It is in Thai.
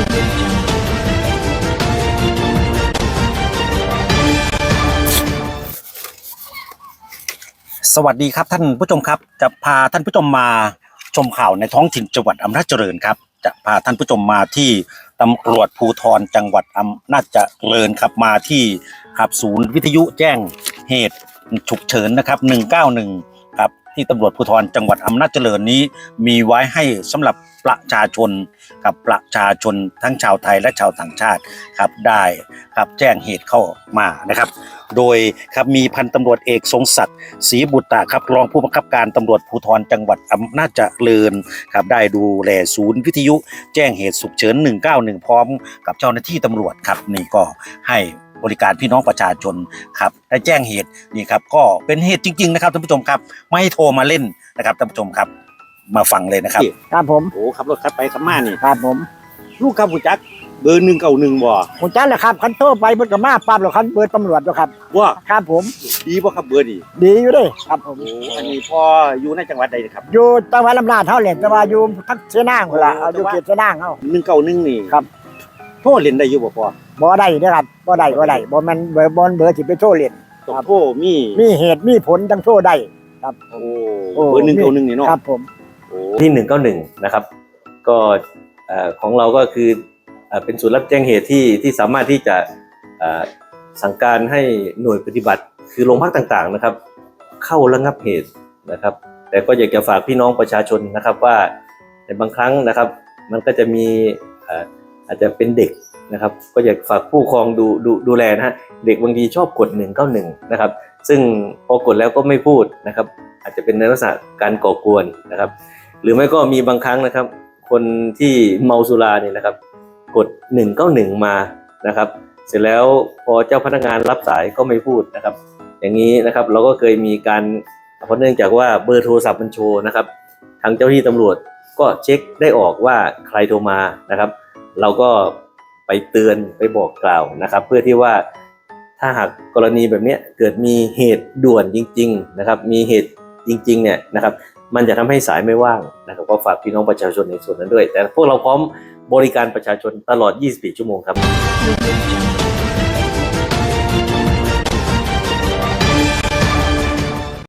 สวัสดีครับท่านผู้ชมครับ จะพาท่านผู้ชมมาชมข่าวในท้องถิ่นจังหวัดอำนาจเจริญครับ จะพาท่านผู้ชมมาที่ตำรวจภูธรจังหวัดอำนาจเจริญครับมาที่ครับศูนย์วิทยุแจ้งเหตุฉุกเฉินนะครับ 191 ครับที่ตำรวจภูธรจังหวัดอำนาจเจริญนี้ มีไว้ให้สำหรับ ประชาชนกับประชาชนทั้งชาวไทยและชาวต่างชาติครับได้ครับแจ้งเหตุเข้ามานะครับ โดยครับมีพันตำรวจเอกทรงศักดิ์ศรีบุตรตาครับรองผู้บังคับการตำรวจภูธรจังหวัดอำนาจเจริญครับได้ดูแลศูนย์วิทยุ แจ้งเหตุฉุกเฉิน 191 พร้อมกับเจ้าหน้าที่ตำรวจครับนี่ก็ให้บริการพี่น้องประชาชนครับได้แจ้งเหตุนี่ครับก็เป็นเหตุจริง ๆ นะครับท่านผู้ชมครับ ไม่โทรมาเล่นนะครับท่านผู้ชมครับ มาฟังเลยนะครับ ครับผมโอ้ขับรถขับไปขับมานี่ครับผมลูกขับผู้จักเบอร์หนึ่งเก่าหนึ่งบ่ผมจ้าแหละครับคันโทรไปเบิดกับมาปั๊บแล้วคันเบิดตำรวจแล้วครับว่าครับผมดีบ่ครับเบอร์นี่ดีอยู่เด้ครับผมโอ้อันนี้พออยู่ในจังหวัดใดครับอยู่จังหวัดลำนาดเท่าเหรียญแต่ว่าอยู่ทักเสนางพุ่นล่ะเอาอยู่เขตเสนางเฮาหนึ่งเก่าหนึ่งนี่ครับโทษเล่นได้อยู่บ่พอบ่ได้เด้อครับบ่ได้บ่ได้บ่แมันเบอร์บ่เบอร์สิไปโทรเล่นต้องครับโทษมีมีเหตุมีผลจังโทรได้โอ้โอ้เบอร์หนึ่งเก่าหนึ่งนี่เนาะครับผมโอ้ ที่หนึ่งเก้าหนึ่งนะครับ ก็ของเราก็คือเอ่อเป็นศูนย์รับแจ้งเหตุที่ที่สามารถที่จะสั่งการให้หน่วยปฏิบัติ คือโรงพักต่างๆนะครับ เข้าระงับเหตุนะครับ แต่ก็อยากจะฝากพี่น้องประชาชนนะครับว่าในบางครั้งนะครับ มันก็จะมีอาจจะเป็นเด็กนะครับ ก็อยากฝากผู้ปกครองดูดูดูแลนะฮะเด็กบางทีชอบกด191นะครับ ซึ่งพอกดแล้วก็ไม่พูดนะครับ อาจจะเป็นในลักษณะการก่อกวนนะครับ หรือไม่ก็มีบางครั้งนะครับ คนที่เมาสุราเนี่ยนะครับ กด 191 มานะครับ เสร็จแล้วพอเจ้าพนักงานรับสายก็ไม่พูดนะครับ อย่างนี้นะครับเราก็เคยมีการเพราะเนื่องจากว่าเบอร์โทรศัพท์มันโชว์นะครับ ทางเจ้าที่ตำรวจก็เช็คได้ออกว่าใครโทรมานะครับ เราก็ไปเตือนไปบอกกล่าวนะครับ เพื่อที่ว่าถ้าหากกรณีแบบนี้เกิดมีเหตุด่วนจริง ๆ นะครับ มีเหตุจริงๆเนี่ยนะครับ มันจะทำให้สายไม่ว่างนะครับก็ฝากพี่น้องประชาชนในส่วนนั้นด้วย แต่พวกเราพร้อมบริการประชาชนตลอด 24 ชั่วโมงครับ